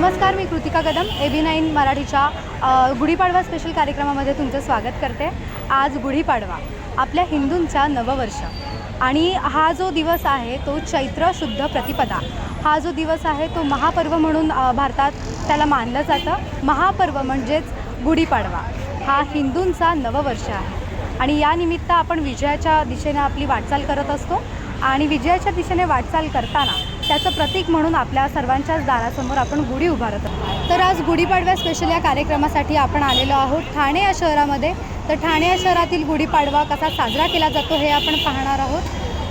नमस्कार मी Kritika Kadam A B nine मराठीच्या Gudi Padwa special कार्यक्रमामध्ये तुमचं स्वागत करते. आज गुढीपाडवा आपल्या हिंदूंचा नववर्ष. आणि हा जो दिवस आहे तो चैत्र शुद्ध प्रतिपदा. हा जो दिवस आहे तो महापर्व म्हणून भारतात त्याला मानलं जातं. महापर्व म्हणजेच गुढीपाडवा. हा हिंदूंचा नववर्ष आहे. आणि या निमित्त आपण विजयाच्या दिशेने आपली वाटचाल करत असतो. आणि विजयाच्या दिशेने वाटचाल करताना त्याचं प्रतीक म्हणून आपल्या सर्वांच्याच दारासमोर आपण गुढी उभारत आहोत. तर आज गुढीपाडव्या स्पेशल या कार्यक्रमासाठी आपण आलेलो आहोत. ठाणे या शहरामध्ये. तर ठाणे या शहरातील गुढीपाडवा कसा साजरा केला जातो हे आपण पाहणार आहोत.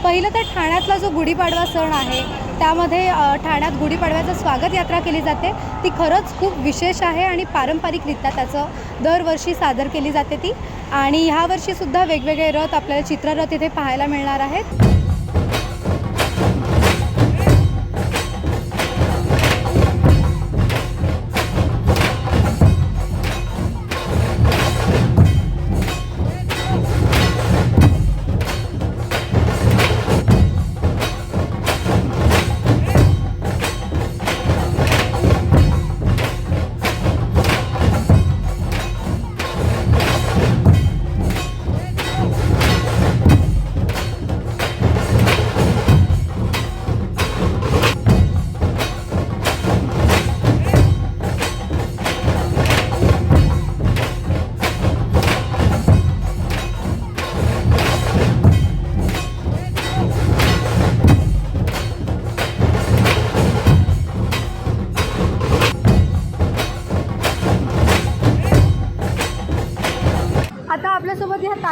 पहिलं तर ठाण्यातला जो गुढीपाडवा सण आहे त्यामध्ये ठाण्यात गुढीपाडव्याचं स्वागत यात्रा केली जाते. ती खरंच खूप विशेष आहे आणि पारंपरिकरित्या त्याचं दरवर्षी सादर केली जाते ती. आणि ह्या वर्षीसुद्धा वेगवेगळे रथ आपल्याला चित्ररथ इथे पाहायला मिळणार आहेत.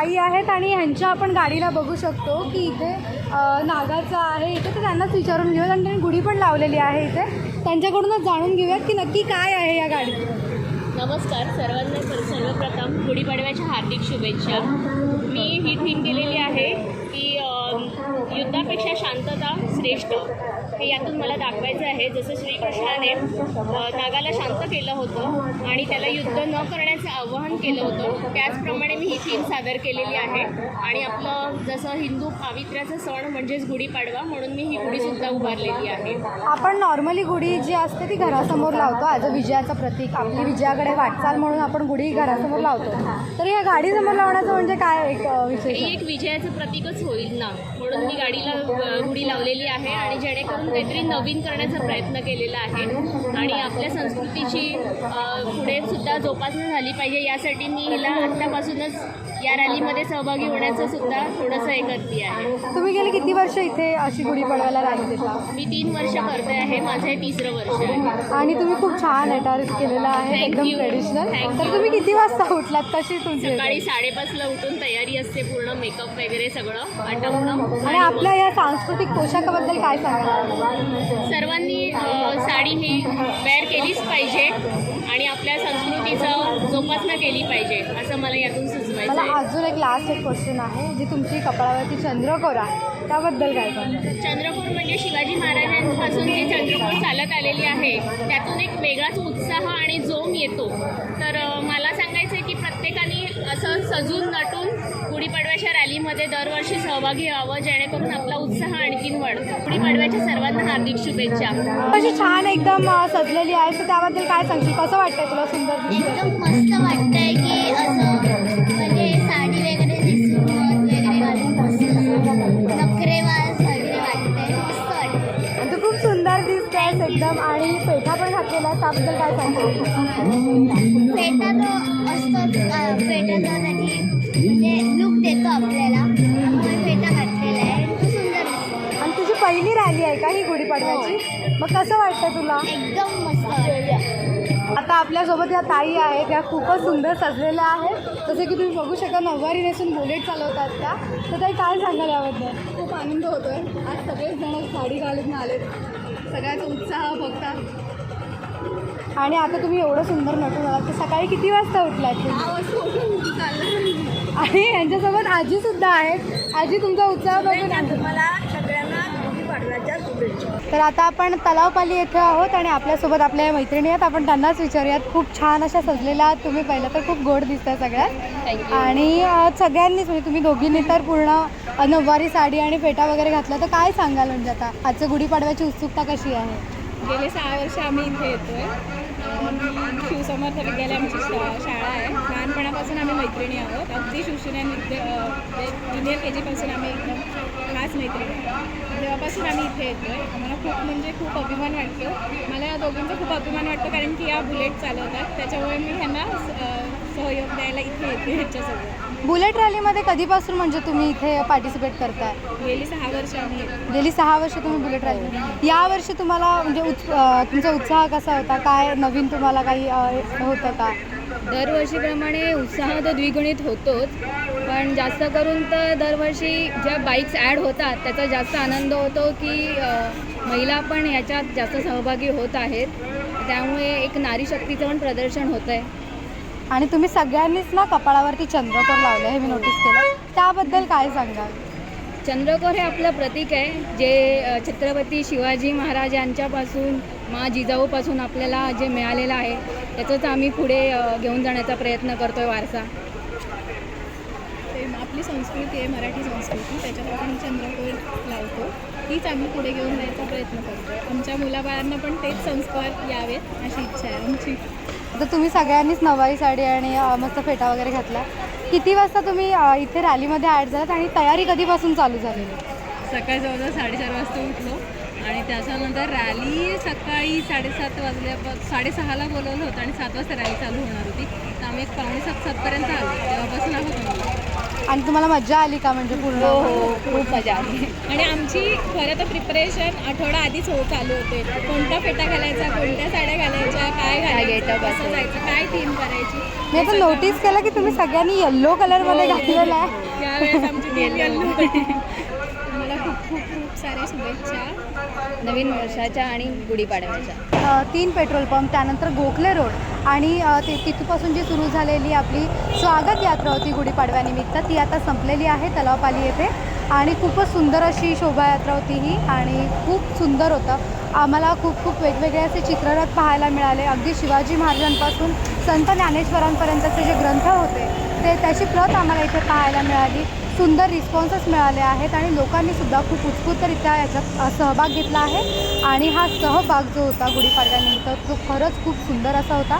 आपल्यासोबत आहेत आणि ह्यांच्या आपण गाडीला बघू शकतो की इथे नागाचा नागाचं आहे. इथे तर त्यांनाच विचारून घेऊयात आणि त्यांनी गुढी पण लावलेली आहे इथे. त्यांच्याकडूनच जाणून घेऊयात की नक्की काय आहे या गाडीत. नमस्कार सर्वांना सर्वप्रथम गुढीपाडव्याच्या हार्दिक शुभेच्छा. मी ही थीम दिलेली आहे की युद्धापेक्षा शांतता श्रेष्ठ. हे यातून मला दाखवायचं आहे. जसं श्रीकृष्णाने नागाला शांत केलं होतं आणि त्याला युद्ध न करण्याचं आवाहन केलं होतं त्याचप्रमाणे मी ही थीम सादर केलेली आहे. आणि आपलं जसं हिंदू पावित्र्याचा सण म्हणजेच गुढीपाडवा म्हणून मी ही गुढीसुद्धा उभारलेली आहे. आपण नॉर्मली गुढी जी असते ती घरासमोर लावतो अ विजयाचं प्रतीक. आपली विजयाकडे वाटचाल म्हणून आपण गुढी घरासमोर लावतो. तर या गाडीसमोर लावण्याचं म्हणजे काय एक हे आहे? एक विजयाचं प्रतीकच होईल ना. म्हणून मी गाडीला गुढी लावलेली आहे आणि जेणेकरून काहीतरी नवीन करण्याचा प्रयत्न केलेला आहे. आणि आपल्या संस्कृतीची पुढे सुद्धा जोपासना झाली पाहिजे. यासाठी मी हिला आत्तापासूनच या रॅलीमध्ये सहभागी होण्याचं सुद्धा थोडंसं हे करते आहे. तुम्ही गेली किती वर्ष इथे अशी गुढी रॅली देता मी तीन वर्ष करते आहे. माझं हे तिसरं वर्ष आहे. आणि तुम्ही खूप छान अटार केलेला आहे. Thank एकदम you. ट्रेडिशनल Thank तर you. तुम्ही किती वाजता उठलात? कशी तुमची सकाळी साडेपाचला उठून तयारी असते पूर्ण. मेकअप वगैरे सगळं. आणि आपल्या या सांस्कृतिक पोशाखाबद्दल काय सांगाल? सर्वांनी साडी ही वेअर केलीच पाहिजे आणि आपल्या संस्कृतीचं जोपासना केली पाहिजे असं मला यातून सुचवायचं मला आहे अजून एक लास्ट एक क्वेश्चन आहे जी तुमची कपाळावरती चंद्रकोर आहे त्याबद्दल काय चंद्रकोर म्हणजे शिवाजी महाराजांपासून जे चंद्रकोर चालत आलेली आहे त्यातून एक वेगळाच उत्साह आणि जोम येतो. तर मला सांगायचं आहे की प्रत्येकाने सजून नटून गुढीपाडव्याच्या रॅलीमध्ये दरवर्षी सहभागी व्हावं जेणेकरून आपला उत्साह आणखीन वाढतो. गुढीपाडव्याच्या सर्वांना हार्दिक शुभेच्छा. अशी छान एकदम सजलेली आहे. तर त्याबद्दल काय सांगशील? कसं वाटतंय तुला सुंदर? एकदम मस्त वाटतंय. त्याबद्दल काय सांगशील फेटा तो असतोच अं, फेटा तो त्याची म्हणजे लुक देतो आपल्याला. त्यामुळे फेटा घातलेला आहे. तो सुंदर दिसतो. आणि तुझी पहिली रॅली आहे का ही गुढीपाडव्याची मग कसं वाटतं तुला? एकदम मस्त वाटतं. आता आपल्यासोबत या ताई आहेत. त्या खूपच सुंदर सजलेल्या आहेत. जसे की तुम्ही बघू शकता नऊवारी नेसून बुलेट चालवतात त्या. तर ताई काय सांगाल याबद्दल? खूप आनंद होतोय. आज सगळेच जण साडी घालून आलेत. सगळ्याचा उत्साह बघता आणि आता तुम्ही एवढं सुंदर नटून आलात तर सकाळी किती वाजता उठलात तुम्ही? आणि यांच्यासोबत आजी सुद्धा आहेत. आजी तुमचा उत्साह बघून शुभेच्छा. तर आता आपण तलावपाली येथे आहोत आणि आपल्यासोबत आपल्या मैत्रिणी आहेत. आपण त्यांनाच विचारूयात. खूप छान अशा सजलेल्या आहात तुम्ही. पहिलं तर खूप गोड दिसताय सगळ्यात. आणि सगळ्यांनीच म्हणजे तुम्ही दोघींनी तर पूर्ण नऊवारी साडी आणि फेटा वगैरे घातला. तर काय सांगाल म्हणजे आता? आजचं गुढीपाडव्याची उत्सुकता कशी आहे? गेले सहा वर्ष आम्ही इथे येतोय. अं, शिवसमर्थ विद्यालय आमची शा शाळा आहे. लहानपणापासून आम्ही मैत्रिणी आहोत. अगदी शिवसेना विद्या ज्युनियर के जीपासून आम्ही एकदम खास मैत्रिणी आहोत. तेव्हापासून आम्ही इथे येतो आहे आम्हाला खूप म्हणजे खूप अभिमान वाटतो. मला या दोघींचा खूप अभिमान वाटतो कारण की या बुलेट चालवतात. त्याच्यामुळे मी ह्यांना सहयोग द्यायला इथे येते ह्याच्यासोबत. बुलेट रॅलीमध्ये कधीपासून म्हणजे तुम्ही इथे पार्टिसिपेट करताय? गेली सहा वर्ष आम्ही. गेली सहा वर्ष तुम्ही बुलेट रॅली यावर्षी तुम्हाला म्हणजे अ, तुमचा उत्साह कसा होता? काय नवीन तुम्हाला काही अ, होतं का दरवर्षीप्रमाणे उत्साह तर द्विगुणित होतोच. पण जास्त करून तर दरवर्षी ज्या बाईक्स ॲड होतात त्याचा जास्त आनंद होतो की अ, महिला पण याच्यात जास्त सहभागी होत आहेत. त्यामुळे एक नारी शक्तीचं पण प्रदर्शन होतं आहे आणि तुम्ही सगळ्यांनीच ना कपाळावरती चंद्रकोर लावलं हे मी नोटीस केलं. त्याबद्दल काय सांगाल? चंद्रकोर हे आपलं प्रतीक आहे जे छत्रपती शिवाजी महाराज यांच्यापासून मा जिजाऊपासून आपल्याला जे मिळालेलं आहे त्याचंच आम्ही पुढे घेऊन जाण्याचा प्रयत्न करतो आहे वारसा. ते आपली संस्कृती आहे मराठी संस्कृती. त्याच्यात आपण चंद्रकोर लावतो. तीच आम्ही पुढे घेऊन जायचा प्रयत्न करतो आमच्या मुलाबाळांना पण तेच संस्कार यावेत अशी इच्छा आहे आमची. आता तुम्ही सगळ्यांनीच नवाई साडी आणि मस्त फेटा वगैरे घातला. किती वाजता तुम्ही इथे रॅलीमध्ये ॲड झालात आणि तयारी कधीपासून चालू झालेली सकाळी जवळजवळ साडेचार वाजता उठलो आणि त्याच्यानंतर रॅली सकाळी साडेसात वाजल्या साडेसहाला बोलवलं होतं आणि सात वाजता रॅली चालू होणार होती. तर आम्ही एक पावणे सात सातपर्यंत आलो. तेव्हापासून आहोत आणि तुम्हाला मजा आली का म्हणजे पूर्ण? हो हो खूप मजा आली. आणि आमची खरं तर प्रिपरेशन आठवडा आधीच हो चालू होते. कोणता फेटा घालायचा कोणत्या साड्या घालायच्या काय घालायचं कसं. जायचं काय थीम करायची मी आता नोटीस केलं की तुम्ही सगळ्यांनी येल्लो कलरमध्ये घातलेलं आहे. यावेळेस आमची थीम यल्लो मला खूप खूप खूप साऱ्या शुभेच्छा नवीन वर्षाच्या आणि गुढीपाडव्याच्या. तीन पेट्रोल पंप त्यानंतर गोखले रोड आणि ते तिथपासून जी सुरू झालेली आपली स्वागत यात्रा होती गुढीपाडव्यानिमित्त ती आता संपलेली आहे तलावपाली येथे. आणि खूपच सुंदर अशी शोभायात्रा होती ही आणि खूप सुंदर होतं. आम्हाला खूप खूप वेगवेगळे असे चित्ररथ पाहायला मिळाले. अगदी शिवाजी महाराजांपासून संत ज्ञानेश्वरांपर्यंतचे जे ग्रंथ होते ते त्याची प्रत आम्हाला इथे पाहायला मिळाली. सुंदर रिस्पॉन्सेस मिळाले आहेत आणि लोकांनीसुद्धा खूप उत्स्फूर्तरित्या याच्यात सहभाग घेतला आहे. आणि हा सहभाग जो होता गुढीपाडव्यानिमित्त तो खरंच खूप सुंदर असा होता.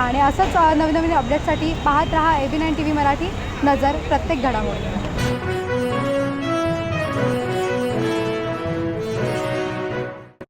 आणि असंच नवीन नवीन अपडेटसाठी पाहत रहा A B nine T V Marathi. नजर प्रत्येक घडामोडी.